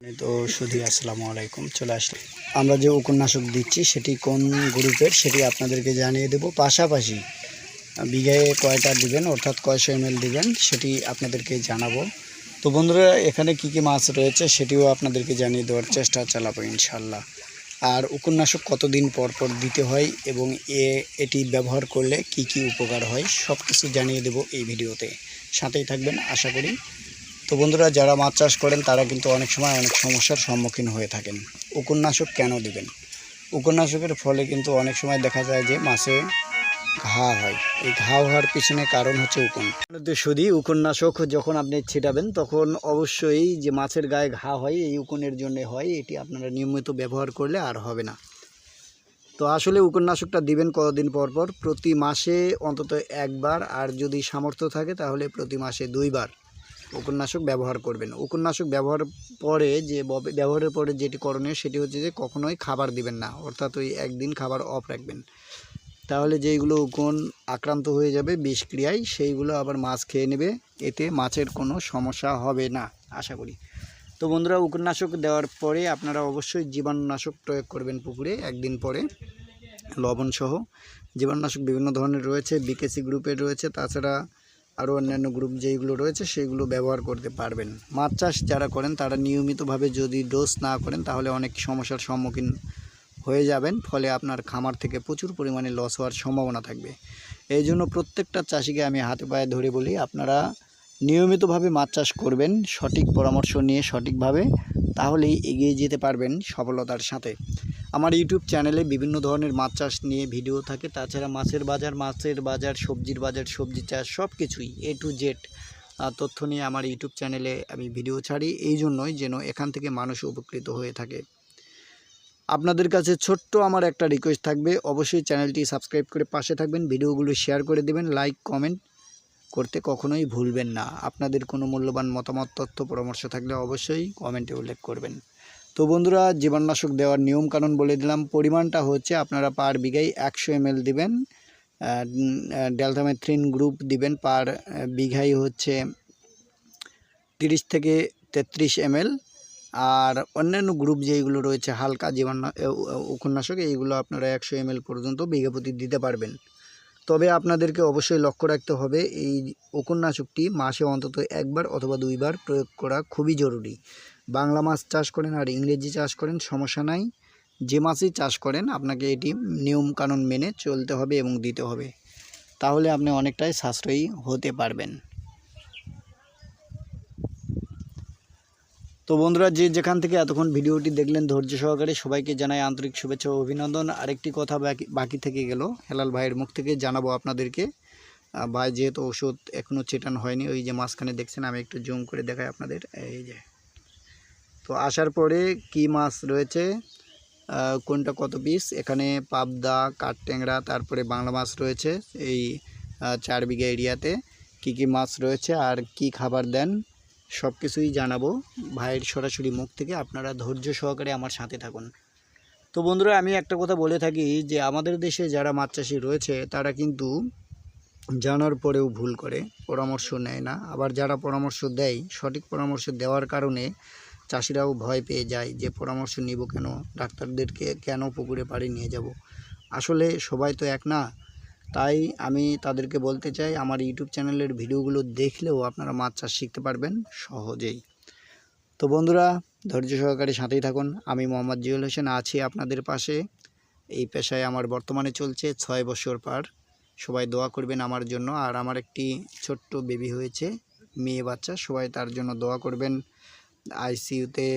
তো শুধু আসসালামু আলাইকুম, চলে আসলাম। আমরা যে উপন্যাসক দিচ্ছি, সেটি কোন গ্রুপের, সেটি আপনাদেরকে জানিয়ে দেব। পাশাপাশি বিঘায় কয়টা দিবেন, অর্থাৎ কয়শো এম দিবেন, সেটি আপনাদেরকে জানাব। তো বন্ধুরা, এখানে কি কি মাছ রয়েছে, সেটিও আপনাদেরকে জানিয়ে দেওয়ার চেষ্টা চালাবো ইনশাল্লাহ আর উপন্যাসক কতদিন পর পর দিতে হয় এবং এ, এটি ব্যবহার করলে কি কি উপকার হয় সব কিছু জানিয়ে দেব এই ভিডিওতে। সাথেই থাকবেন, আশা করি তো বন্ধুরা, যারা মাছ চাষ করেন, তারা কিন্তু অনেক সময় অনেক সমস্যার সম্মুখীন হয়ে থাকেন। উপন্যাসক কেন দেবেন? উপন্যাসকের ফলে কিন্তু অনেক সময় দেখা যায় যে মাছে ঘা হয়। এই ঘা হওয়ার পিছনে কারণ হচ্ছে উকুন। শুধু উপন্যাসক যখন আপনি ছিটাবেন, তখন অবশ্যই যে মাছের গায়ে ঘা হয়, এই উকুনের জন্য হয়, এটি আপনারা নিয়মিত ব্যবহার করলে আর হবে না। তো আসলে উপন্যাসকটা দিবেন কতদিন পর পর? প্রতি মাসে অন্তত একবার, আর যদি সামর্থ্য থাকে তাহলে প্রতি মাসে দুইবার। উপন্যাসক ব্যবহার করবেন। উপন্যাসক ব্যবহার পরে যে ব্যবহারের পরে যেটি করণীয় সেটি হচ্ছে যে কখনোই খাবার দিবেন না, অর্থাৎ ওই একদিন খাবার অফ রাখবেন। তাহলে যেইগুলো উকুন আক্রান্ত হয়ে যাবে বিষক্রিয়ায়, সেইগুলো আবার মাছ খেয়ে নেবে, এতে মাছের কোনো সমস্যা হবে না, আশা করি। তো বন্ধুরা, উপন্যাসক দেওয়ার পরে আপনারা অবশ্যই জীবাণুনাশক প্রয়োগ করবেন পুকুরে একদিন পরে লবণ সহ জীবাণুনাশক বিভিন্ন ধরনের রয়েছে, বিকেসি গ্রুপের রয়েছে, তাছাড়া আরও অন্যান্য গ্রুপ যেইগুলো রয়েছে সেইগুলো ব্যবহার করতে পারবেন। মাছ চাষ যারা করেন, তারা নিয়মিতভাবে যদি ডোজ না করেন, তাহলে অনেক সমস্যার সম্মুখীন হয়ে যাবেন, ফলে আপনার খামার থেকে প্রচুর পরিমাণে লস হওয়ার সম্ভাবনা থাকবে। এই জন্য প্রত্যেকটা চাষিকে আমি হাতে পায়ে ধরে বলি, আপনারা নিয়মিতভাবে মাছ চাষ করবেন, সঠিক পরামর্শ নিয়ে সঠিকভাবে, তাহলেই এগিয়ে যেতে পারবেন সফলতার সাথে। আমার ইউটিউব চ্যানেলে বিভিন্ন ধরনের মাছ চাষ নিয়ে ভিডিও থাকে। তাছাড়া মাছের বাজার মাছের বাজার, সবজির বাজার, সবজি চাষ সব কিছুই এ টু জেড তথ্য নিয়ে আমার ইউটিউব চ্যানেলে আমি ভিডিও ছাড়ি। এই জন্যই যেন এখান থেকে মানুষ উপকৃত হয়ে থাকে। আপনাদের কাছে ছোট্ট আমার একটা রিকোয়েস্ট থাকবে। অবশ্যই চ্যানেলটি সাবস্ক্রাইব করে পাশে থাকবেন, ভিডিওগুলো শেয়ার করে দেবেন লাইক কমেন্ট করতে কখনোই ভুলবেন না। আপনাদের কোনো মূল্যবান মতামত, তথ্য, পরামর্শ থাকলে অবশ্যই কমেন্টে উল্লেখ করবেন। তো বন্ধুরা, জীবাণুনাশক দেওয়ার নিয়ম কানুন বলে দিলাম। পরিমাণটা হচ্ছে আপনারা পার বিঘায় একশো এম দিবেন। ডেলথামেথ্রিন গ্রুপ দিবেন পার বিঘাই হচ্ছে তিরিশ থেকে তেত্রিশ এম আর অন্যান্য গ্রুপ যেইগুলো রয়েছে, হালকা জীবাণু উপন্যাসক, এইগুলো আপনারা একশো এম পর্যন্ত বিঘা প্রতি দিতে পারবেন। তবে আপনাদেরকে অবশ্যই লক্ষ্য রাখতে হবে, এই উপন্যাসকটি মাসে অন্তত একবার অথবা দুইবার প্রয়োগ করা খুবই জরুরি। বাংলা মাছ চাষ করেন আর ইংরেজি চাষ করেন, সমস্যা নাই। যে মাছই চাষ করেন, আপনাকে এটি নিয়ম কানুন মেনে চলতে হবে এবং দিতে হবে। তাহলে আপনি অনেকটাই সাশ্রয়ী হতে পারবেন। তো বন্ধুরা, যে যেখান থেকে এতক্ষণ ভিডিওটি দেখলেন, ধৈর্য সহকারে সবাইকে জানাই আন্তরিক শুভেচ্ছা ও অভিনন্দন। আরেকটি কথা বাকি বাকি থেকে গেল। হেলাল ভাইয়ের মুখ থেকে জানাব আপনাদেরকে। ভাই, যেহেতু ওষুধ এখনও ছেটানো হয়নি, ওই যে মাঝখানে দেখছেন, আমি একটু জুম করে দেখাই আপনাদের। এই যে। তো আসার পরে কি মাছ রয়েছে? কোনটা কত পিস এখানে পাবদা, কাঠট্যাংরা, তারপরে বাংলা মাছ রয়েছে এই চার বিঘা এরিয়াতে। কি কি মাছ রয়েছে আর কি খাবার দেন? সব কিছুই জানাব। ভাইয়ের সরাসরি মুখ থেকে আপনারা ধৈর্য সহকারে আমার সাথে থাকুন। তো বন্ধুরা, আমি একটা কথা বলে থাকি যে আমাদের দেশে যারা মাছ চাষি রয়েছে, তারা কিন্তু জানার পরেও ভুল করে, পরামর্শ নেয় না। আবার যারা পরামর্শ দেয়, সঠিক পরামর্শ দেওয়ার কারণে চাষিরাও ভয় পেয়ে যায় যে পরামর্শ নিব কেন? ডাক্তারদেরকে কেন পুকুরে পাড়ি নিয়ে যাব? আসলে সবাই তো এক না। তাই আমি তাদেরকে বলতে চাই, আমার ইউটিউব চ্যানেলের ভিডিওগুলো দেখলেও আপনারা মাছ চাষ শিখতে পারবেন সহজেই। তো বন্ধুরা, ধৈর্য সহকারে সাথেই থাকুন। আমি মোহাম্মদ জিউল হোসেন, আছি আপনাদের পাশে। এই পেশায় আমার বর্তমানে চলছে ছয় বছর পার। সবাই দোয়া করবেন আমার জন্য। আর আমার একটি ছোট্ট বেবি হয়েছে, মেয়ে বাচ্চা, সবাই তার জন্য দোয়া করবেন। আইসিইউতে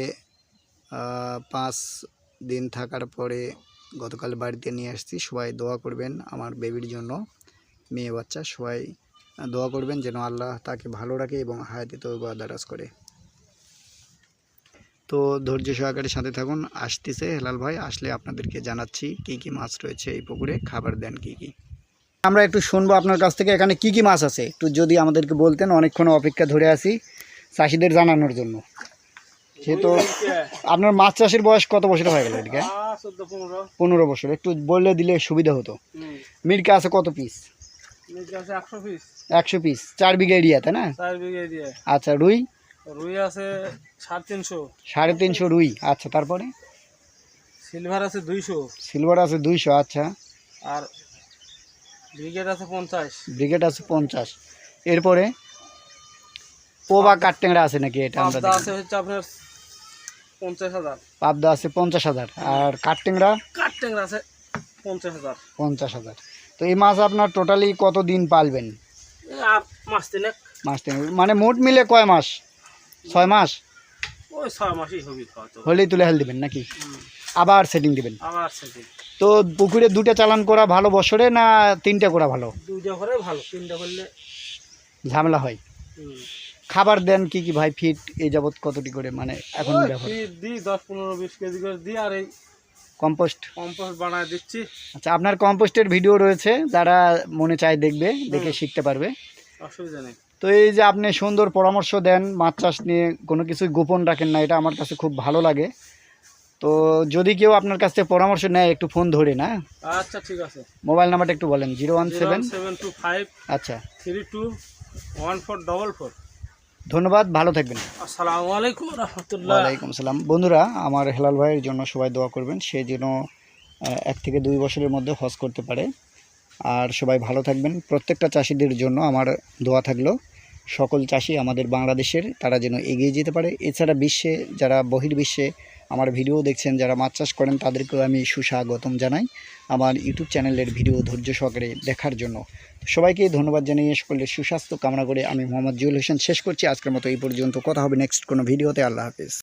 পাঁচ দিন থাকার পরে গতকাল বাড়িতে নিয়ে আসছি। সবাই দোয়া করবেন আমার বেবির জন্য, মেয়ে বাচ্চা, সবাই দোয়া করবেন যেন আল্লাহ তাকে ভালো রাখে এবং হায়াতে তো দারাজ করে। তো ধৈর্য সহকারে সাথে থাকুন, আসতেছে হেলাল ভাই, আসলে আপনাদেরকে জানাচ্ছি কি কি মাছ রয়েছে এই পুকুরে, খাবার দেন কি কি। আমরা একটু শুনব আপনার কাছ থেকে এখানে কি কি মাছ আছে, একটু যদি আমাদেরকে বলতেন, অনেকক্ষণ অপেক্ষা ধরে আসি চাষিদের জানানোর জন্য। যেহেতু আপনার মাছ চাষের বয়স কত বছর হয়ে গেল এদিকে? পনেরো। বছর। একটু বললে দিলে সুবিধা হতো। মিরকা আছে কত পিস একশো পিস চার বিঘা এরিয়া তাই না? আচ্ছা রুই? রুই আছে সাড়ে তিনশো। সাড়ে তিনশো রুই। আচ্ছা তারপরে? সিলভার আছে দুইশো। সিলভার আছে দুইশো আচ্ছা। আর ব্রিগেড আছে পঞ্চাশ। ব্রিগেড আছে পঞ্চাশ। এরপরে ও বা কাঠটেংরা আছে নাকি এটা আমরা আছে হচ্ছে আপনার পঞ্চাশ হাজার। পাবদা আছে পঞ্চাশ হাজার আর কাঠটেংরা কাঠ ট্যাংরা আছে পঞ্চাশ হাজার। পঞ্চাশ হাজার। তো এই মাছ আপনার টোটালি কত দিন পালবেন মাস তিনেক। মাস মানে মোট মিলে কয় মাস? ছয় মাস? ওই ছয় মাসই হবি হলেই তুলে হেল দিবেন নাকি? আবার সেটিং দিবেন। আবার সেটি তো পুকুরে দুটো চালান করা ভালো বছরে না তিনটে করা ভালো? দুইটা করে ভালো তিনটা করলে ঝামেলা হয়। খাবার দেন কি কি ভাই? ফিট এই যাবত কতটি করে? মানে এখন দিই দশ পনেরো বিশ কেজি করে দিই আর এই কম্পোস্ট? কম্পোস্ট বানায় দিচ্ছি। আচ্ছা আপনার কম্পোস্টের ভিডিও রয়েছে যারা মনে চায় দেখবে দেখে শিখতে পারবে। অসুবিধা নেই। তো এই যে আপনি সুন্দর পরামর্শ দেন মাছ চাষ নিয়ে কোনো কিছুই গোপন রাখেন না এটা আমার কাছে খুব ভালো লাগে। তো যদি কেউ আপনার কাছ থেকে পরামর্শ নেয় একটু ফোন ধরে না? আচ্ছা ঠিক আছে। মোবাইল নাম্বারটা একটু বলেন zero one seven. Seven two five আচ্ছা। Three two one four double four. ধন্যবাদ ভালো থাকবেন। আসসালামু আলাইকুম রহমতুল্লাহ। ওয়ালাইকুম আসসালাম। বন্ধুরা আমার হেলাল ভাইয়ের জন্য সবাই দোয়া করবেন। সে যেন এক থেকে দুই বছরের মধ্যে হজ করতে পারে। আর সবাই ভালো থাকবেন। প্রত্যেকটা চাষিদের জন্য আমার দোয়া থাকল। সকল চাষি আমাদের বাংলাদেশের, তারা যেন এগিয়ে যেতে পারে। এছাড়া বিশ্বে যারা বহির্বিশ্বে আমার ভিডিও দেখছেন, যারা মাছ চাষ করেন, তাদেরকেও আমি সুস্বাগতম জানাই আমার ইউটিউব চ্যানেলের ভিডিও ধৈর্য সহকারে দেখার জন্য। সবাইকে ধন্যবাদ জানিয়ে সকলের সুস্বাস্থ্য কামনা করে আমি মোহাম্মদ জুয়েল হোসেন শেষ করছি। আজকের মতো এই পর্যন্ত। কথা হবে নেক্সট কোনো ভিডিওতে। আল্লাহ হাফিজ।